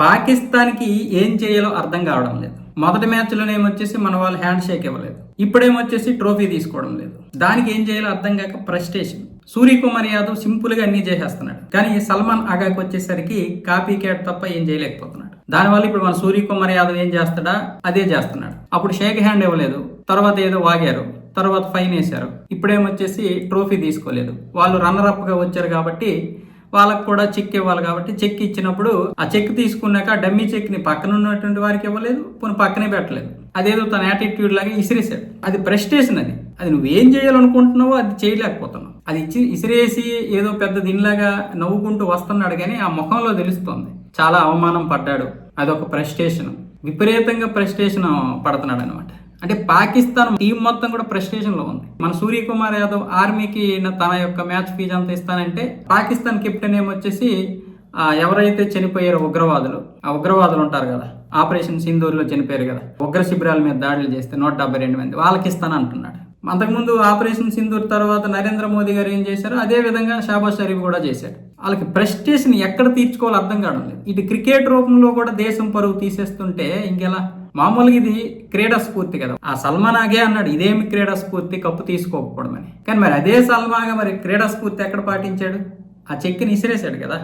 పాకిస్తాన్కి ఏం చేయాలో అర్థం కావడం లేదు. మొదటి మ్యాచ్లోనేమొచ్చేసి మన వాళ్ళు హ్యాండ్ షేక్ ఇవ్వలేదు. ఇప్పుడేమొచ్చేసి ట్రోఫీ తీసుకోవడం లేదు. దానికి ఏం చేయాలో అర్థం కాక ఫ్రస్ట్రేషన్. సూర్యకుమార్ యాదవ్ సింపుల్గా అన్నీ చేసేస్తున్నాడు. కానీ సల్మాన్ ఆగాకి వచ్చేసరికి కాపీ క్యాట్ తప్ప ఏం చేయలేకపోతున్నాడు. దానివల్ల ఇప్పుడు మన సూర్యకుమార్ యాదవ్ ఏం చేస్తాడా? అదే చేస్తున్నాడు. అప్పుడు షేక్ హ్యాండ్ ఇవ్వలేదు. తర్వాత ఏదో వాగారు. తర్వాత ఫైన్ వేశారు. ఇప్పుడేమొచ్చేసి ట్రోఫీ తీసుకోలేదు. వాళ్ళు రన్నర్ అప్గా వచ్చారు కాబట్టి వాళ్ళకు కూడా చెక్ ఇవ్వాలి కాబట్టి చెక్ ఇచ్చినప్పుడు ఆ చెక్ తీసుకున్నాక డమ్మీ చెక్ని పక్కన ఉన్నటువంటి వారికి ఇవ్వలేదు పోనీ పక్కనే పెట్టలేదు. అదేదో తన యాటిట్యూడ్ లాగా ఇసిరేసాడు అది ప్రెస్టేషన్ అది. అది నువ్వేం చేయాలనుకుంటున్నావో అది చేయలేకపోతున్నావు. అది ఇచ్చి ఇసిరేసి ఏదో పెద్ద దీనిలాగా నవ్వుకుంటూ వస్తున్నాడు కానీ ఆ ముఖంలో తెలుస్తోంది. చాలా అవమానం పడ్డాడు. అదొక ప్రెస్టేషన్ విపరీతంగా ప్రెస్టేషన్ పడుతున్నాడు అనమాట అంటే పాకిస్తాన్ టీం మొత్తం కూడా ప్రెస్టేషన్లో ఉంది. మన సూర్యకుమార్ యాదవ్ ఆర్మీకి తన యొక్క మ్యాచ్ ఫీజు అంత ఇస్తానంటే పాకిస్తాన్ కెప్టెన్ ఏమొచ్చేసి ఎవరైతే చనిపోయారో ఉగ్రవాదులు ఆ ఉగ్రవాదులు ఉంటారు కదా ఆపరేషన్ సింధూర్లో చనిపోయారు కదా ఉగ్ర శిబిరాల మీద దాడులు చేస్తే నూట డెబ్బై రెండు మంది వాళ్ళకి ఇస్తాను అంటున్నాడు అంతకుముందు ఆపరేషన్ సింధూర్ తర్వాత నరేంద్ర మోదీ గారు ఏం చేశారు? అదే విధంగా షాబాజ్ షరీఫ్ కూడా చేశాడు. వాళ్ళకి ప్రెస్టేషన్ ఎక్కడ తీర్చుకోవాలో అర్థం కావడం లేదు. ఇటు క్రికెట్ రూపంలో కూడా దేశం పరువు తీసేస్తుంటే ఇంకెలా? మామూలుగా ఇది క్రీడా స్ఫూర్తి కదా. ఆ సల్మాన్ ఆగే అన్నాడు ఇదేమి క్రీడా స్ఫూర్తి కప్పు తీసుకోకపోవడం అని కానీ మరి అదే సల్మాగా మరి క్రీడా స్ఫూర్తి ఎక్కడ పాటించాడు? ఆ చెక్కిని ఇసిరేశాడు కదా.